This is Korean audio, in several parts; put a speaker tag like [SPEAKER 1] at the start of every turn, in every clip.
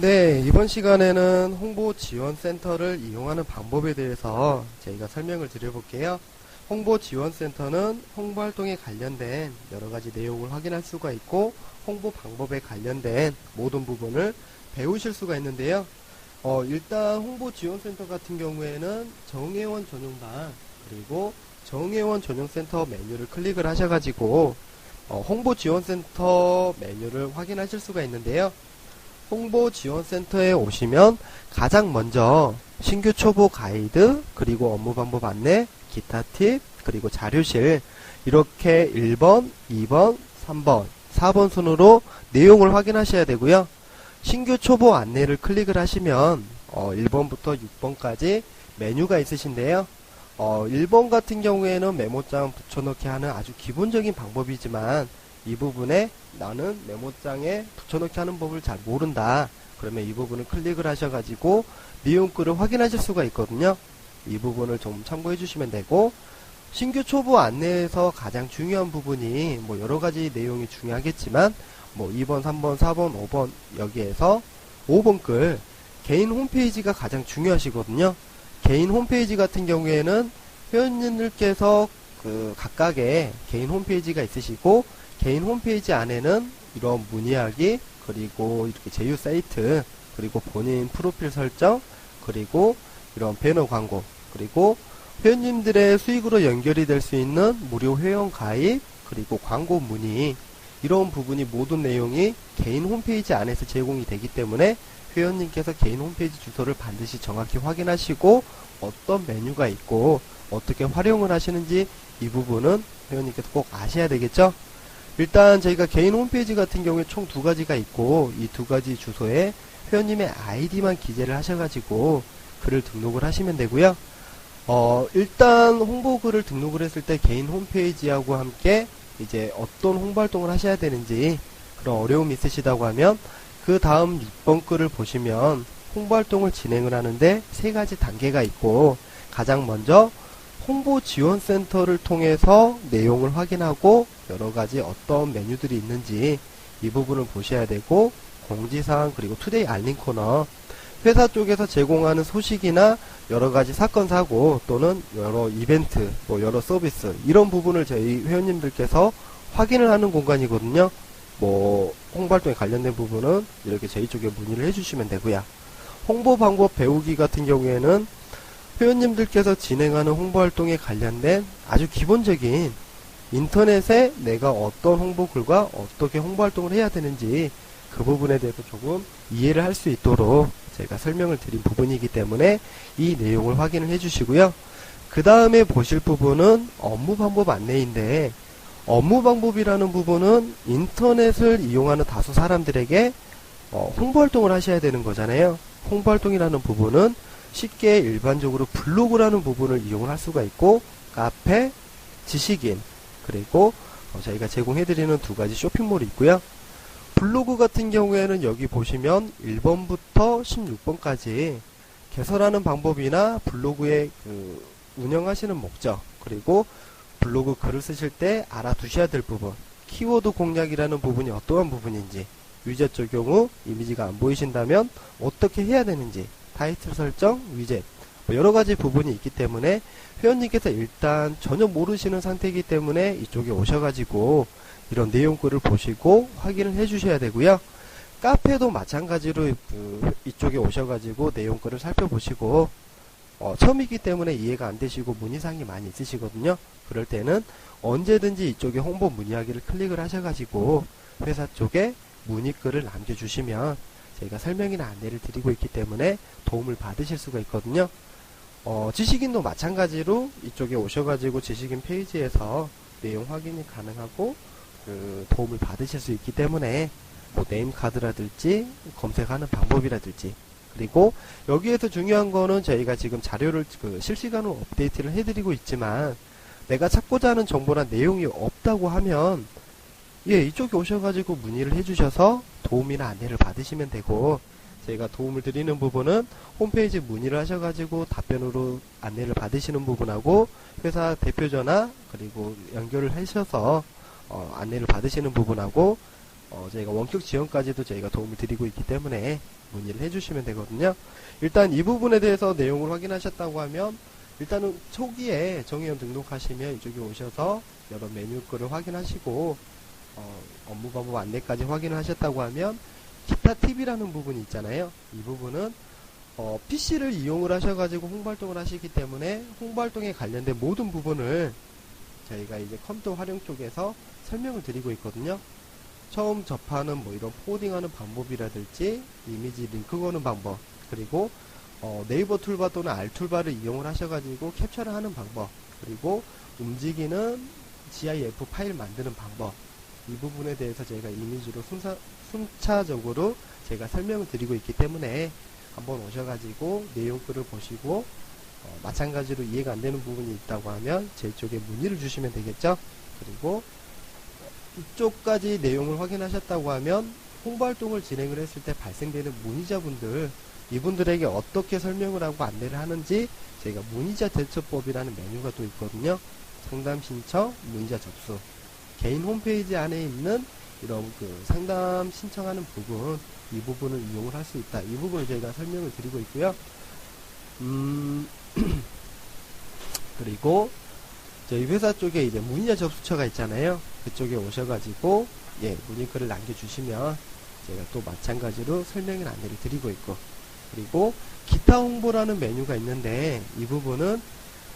[SPEAKER 1] 네, 이번 시간에는 홍보 지원 센터를 이용하는 방법에 대해서 저희가 설명을 드려볼게요. 홍보 지원 센터는 홍보 활동에 관련된 여러 가지 내용을 확인할 수가 있고 홍보 방법에 관련된 모든 부분을 배우실 수가 있는데요. 어, 일단 홍보 지원 센터 같은 경우에는 정회원 전용반 그리고 정회원 전용센터 메뉴를 클릭을 하셔가지고 어, 홍보 지원 센터 메뉴를 확인하실 수가 있는데요. 홍보 지원센터에 오시면 가장 먼저 신규 초보 가이드 그리고 업무 방법 안내 기타 팁 그리고 자료실 이렇게 1번, 2번, 3번, 4번 순으로 내용을 확인하셔야 되고요. 신규 초보 안내를 클릭을 하시면 어, 1번부터 6번까지 메뉴가 있으신데요. 어, 1번 같은 경우에는 메모장 붙여넣기 하는 아주 기본적인 방법이지만 이 부분에 나는 메모장에 붙여넣기 하는 법을 잘 모른다. 그러면 이 부분을 클릭을 하셔가지고 내용글을 확인하실 수가 있거든요. 이 부분을 좀 참고해 주시면 되고 신규 초보 안내에서 가장 중요한 부분이 뭐 여러 가지 내용이 중요하겠지만 뭐 2번, 3번, 4번, 5번 여기에서 5번 글 개인 홈페이지가 가장 중요하시거든요. 개인 홈페이지 같은 경우에는 회원님들께서 그 각각의 개인 홈페이지가 있으시고 개인 홈페이지 안에는 이런 문의하기 그리고 이렇게 제휴 사이트 그리고 본인 프로필 설정 그리고 이런 배너 광고 그리고 회원님들의 수익으로 연결이 될 수 있는 무료 회원 가입 그리고 광고 문의 이런 부분이 모든 내용이 개인 홈페이지 안에서 제공이 되기 때문에 회원님께서 개인 홈페이지 주소를 반드시 정확히 확인하시고 어떤 메뉴가 있고 어떻게 활용을 하시는지 이 부분은 회원님께서 꼭 아셔야 되겠죠? 일단 저희가 개인 홈페이지 같은 경우에 총 두 가지가 있고 이 두 가지 주소에 회원님의 아이디만 기재를 하셔가지고 글을 등록을 하시면 되고요. 어, 일단 홍보글을 등록을 했을 때 개인 홈페이지하고 함께 이제 어떤 홍보 활동을 하셔야 되는지 그런 어려움이 있으시다고 하면 그 다음 6번 글을 보시면 홍보 활동을 진행을 하는데 세 가지 단계가 있고 가장 먼저 홍보 지원 센터를 통해서 내용을 확인하고 여러 가지 어떤 메뉴들이 있는지 이 부분을 보셔야 되고 공지사항 그리고 투데이 알림 코너 회사 쪽에서 제공하는 소식이나 여러 가지 사건 사고 또는 여러 이벤트 뭐 여러 서비스 이런 부분을 저희 회원님들께서 확인을 하는 공간이거든요. 뭐 홍보 활동에 관련된 부분은 이렇게 저희 쪽에 문의를 해주시면 되고요. 홍보 방법 배우기 같은 경우에는 회원님들께서 진행하는 홍보 활동에 관련된 아주 기본적인 인터넷에 내가 어떤 홍보 글과 어떻게 홍보 활동을 해야 되는지 그 부분에 대해서 조금 이해를 할 수 있도록 제가 설명을 드린 부분이기 때문에 이 내용을 확인을 해 주시고요. 그 다음에 보실 부분은 업무 방법 안내인데 업무 방법이라는 부분은 인터넷을 이용하는 다수 사람들에게 어, 홍보 활동을 하셔야 되는 거잖아요. 홍보 활동이라는 부분은 쉽게 일반적으로 블로그라는 부분을 이용을 할 수가 있고 카페, 지식인 그리고 어, 저희가 제공해드리는 두 가지 쇼핑몰이 있고요. 블로그 같은 경우에는 여기 보시면 1번부터 16번까지 개설하는 방법이나 블로그의 그 운영하시는 목적 그리고 블로그 글을 쓰실 때 알아두셔야 될 부분 키워드 공략이라는 부분이 어떠한 부분인지 위젯 적용 후 이미지가 안 보이신다면 어떻게 해야 되는지 타이틀 설정, 위젯 뭐 여러 가지 부분이 있기 때문에 회원님께서 일단 전혀 모르시는 상태이기 때문에 이쪽에 오셔가지고 이런 내용글을 보시고 확인을 해주셔야 되고요. 카페도 마찬가지로 그 이쪽에 오셔가지고 내용글을 살펴보시고 어, 처음이기 때문에 이해가 안 되시고 문의사항이 많이 있으시거든요. 그럴 때는 언제든지 이쪽에 홍보 문의하기를 클릭을 하셔가지고 회사 쪽에 문의글을 남겨주시면 저희가 설명이나 안내를 드리고 있기 때문에 도움을 받으실 수가 있거든요. 어, 지식인도 마찬가지로 이쪽에 오셔가지고 지식인 페이지에서 내용 확인이 가능하고 그 도움을 받으실 수 있기 때문에 뭐 네임 카드라든지 검색하는 방법이라든지 그리고 여기에서 중요한 거는 저희가 지금 자료를 그 실시간으로 업데이트를 해드리고 있지만 내가 찾고자 하는 정보나 내용이 없다고 하면 예 이쪽에 오셔가지고 문의를 해주셔서 도움이나 안내를 받으시면 되고 저희가 도움을 드리는 부분은 홈페이지 문의를 하셔가지고 답변으로 안내를 받으시는 부분하고 회사 대표 전화 그리고 연결을 하셔서 어, 안내를 받으시는 부분하고 어, 저희가 원격 지원까지도 저희가 도움을 드리고 있기 때문에 문의를 해주시면 되거든요. 일단 이 부분에 대해서 내용을 확인하셨다고 하면 일단은 초기에 정의원 등록하시면 이쪽에 오셔서 여러 메뉴 거를 확인하시고 어, 업무 방법 안내까지 확인하셨다고 하면 기타 팁이라는 부분이 있잖아요. 이 부분은 어, PC를 이용을 하셔가지고 홍보활동을 하시기 때문에 홍보활동에 관련된 모든 부분을 저희가 이제 컴퓨터 활용 쪽에서 설명을 드리고 있거든요. 처음 접하는 뭐 이런 포딩하는 방법이라든지 이미지 링크 거는 방법 그리고 어, 네이버 툴바 또는 R 툴바를 이용을 하셔가지고 캡처를 하는 방법 그리고 움직이는 GIF 파일 만드는 방법 이 부분에 대해서 저희가 이미지로 순사, 순차적으로 제가 설명을 드리고 있기 때문에 한번 오셔가지고 내용글을 보시고 어, 마찬가지로 이해가 안 되는 부분이 있다고 하면 제 쪽에 문의를 주시면 되겠죠. 그리고 이쪽까지 내용을 확인하셨다고 하면 홍보활동을 진행을 했을 때 발생되는 문의자분들 이분들에게 어떻게 설명을 하고 안내를 하는지 저희가 문의자 대처법이라는 메뉴가 또 있거든요. 상담 신청, 문의자 접수. 개인 홈페이지 안에 있는 이런 그 상담 신청하는 부분, 이 부분을 이용을 할 수 있다. 이 부분을 저희가 설명을 드리고 있고요. 음, 그리고 저희 회사 쪽에 이제 문의자 접수처가 있잖아요. 그쪽에 오셔가지고, 예, 문의글을 남겨주시면 제가 또 마찬가지로 설명을 안내를 드리고 있고, 그리고 기타 홍보라는 메뉴가 있는데 이 부분은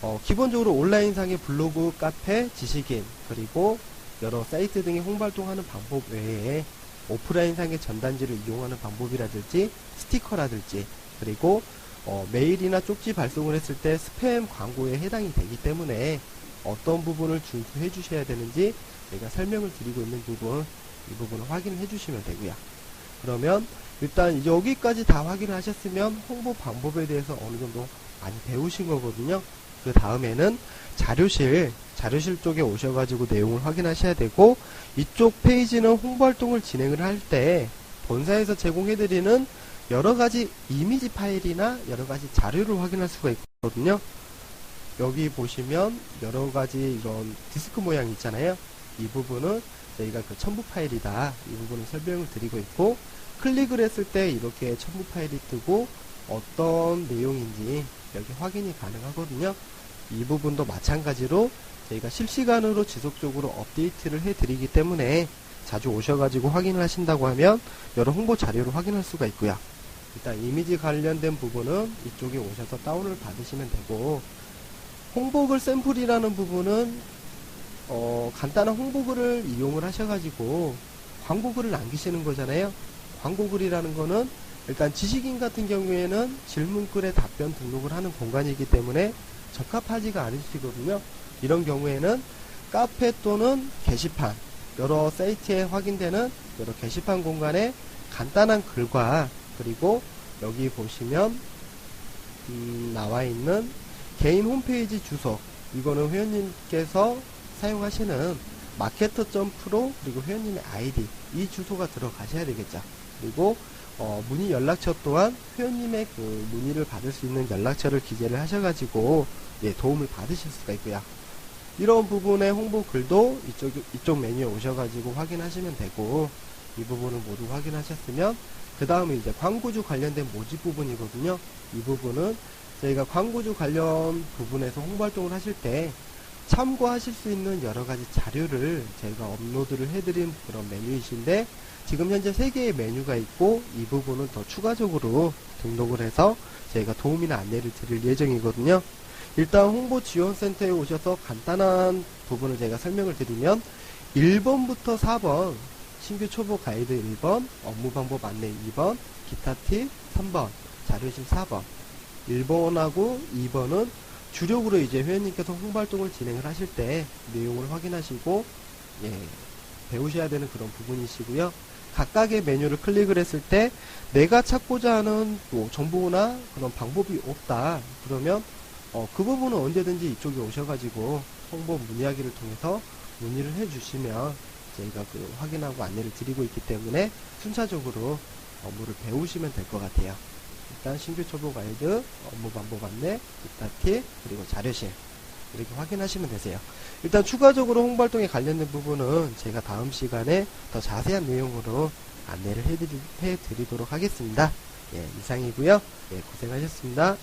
[SPEAKER 1] 어, 기본적으로 온라인상의 블로그, 카페, 지식인 그리고 여러 사이트 등의 홍보활동하는 방법 외에 오프라인상의 전단지를 이용하는 방법이라든지 스티커라든지 그리고 어, 메일이나 쪽지 발송을 했을 때 스팸 광고에 해당이 되기 때문에 어떤 부분을 준수해 주셔야 되는지 제가 설명을 드리고 있는 부분 이 부분을 확인해 주시면 되고요. 그러면 일단 여기까지 다 확인을 하셨으면 홍보 방법에 대해서 어느 정도 많이 배우신 거거든요. 그 다음에는 자료실, 자료실 쪽에 오셔가지고 내용을 확인하셔야 되고, 이쪽 페이지는 홍보 활동을 진행을 할 때, 본사에서 제공해드리는 여러 가지 이미지 파일이나 여러 가지 자료를 확인할 수가 있거든요. 여기 보시면 여러 가지 이런 디스크 모양 있잖아요. 이 부분은 저희가 그 첨부 파일이다. 이 부분을 설명을 드리고 있고, 클릭을 했을 때 이렇게 첨부 파일이 뜨고 어떤 내용인지 여기 확인이 가능하거든요. 이 부분도 마찬가지로 저희가 실시간으로 지속적으로 업데이트를 해드리기 때문에 자주 오셔가지고 확인을 하신다고 하면 여러 홍보 자료를 확인할 수가 있고요. 일단 이미지 관련된 부분은 이쪽에 오셔서 다운을 받으시면 되고 홍보글 샘플이라는 부분은 어, 간단한 홍보글을 이용을 하셔가지고 광고글을 남기시는 거잖아요. 광고글이라는 거는 일단 지식인 같은 경우에는 질문글에 답변 등록을 하는 공간이기 때문에 적합하지가 않으시거든요. 이런 경우에는 카페 또는 게시판, 여러 사이트에 확인되는 여러 게시판 공간에 간단한 글과 그리고 여기 보시면 음, 나와 있는 개인 홈페이지 주소 이거는 회원님께서 사용하시는 마케터.프로 그리고 회원님의 아이디 이 주소가 들어가셔야 되겠죠. 그리고 어, 문의 연락처 또한 회원님의 그 문의를 받을 수 있는 연락처를 기재를 하셔가지고 예, 도움을 받으실 수가 있고요. 이런 부분의 홍보 글도 이쪽 이쪽 메뉴에 오셔가지고 확인하시면 되고 이 부분을 모두 확인하셨으면 그 다음에 이제 광고주 관련된 모집 부분이거든요. 이 부분은 저희가 광고주 관련 부분에서 홍보 활동을 하실 때 참고하실 수 있는 여러 가지 자료를 저희가 업로드를 해드린 그런 메뉴이신데 지금 현재 3개의 메뉴가 있고 이 부분은 더 추가적으로 등록을 해서 저희가 도움이나 안내를 드릴 예정이거든요. 일단 홍보지원센터에 오셔서 간단한 부분을 제가 설명을 드리면 1번부터 4번 신규 초보 가이드 1번 업무 방법 안내 2번 기타 팁 3번 자료실 4번 1번하고 2번은 주력으로 이제 회원님께서 홍보활동을 진행을 하실 때 내용을 확인하시고 예, 배우셔야 되는 그런 부분이시고요. 각각의 메뉴를 클릭을 했을 때 내가 찾고자 하는 뭐 정보나 그런 방법이 없다. 그러면 어, 그 부분은 언제든지 이쪽에 오셔가지고 홍보 문의하기를 통해서 문의를 해주시면 저희가 그 확인하고 안내를 드리고 있기 때문에 순차적으로 업무를 배우시면 될 것 같아요. 일단 신규 초보 가이드, 업무 방법 안내, 기타 팁, 그리고 자료실 이렇게 확인하시면 되세요. 일단 추가적으로 홍보활동에 관련된 부분은 제가 다음 시간에 더 자세한 내용으로 안내를 해드리, 해드리도록 하겠습니다. 예, 이상이고요. 예, 고생하셨습니다.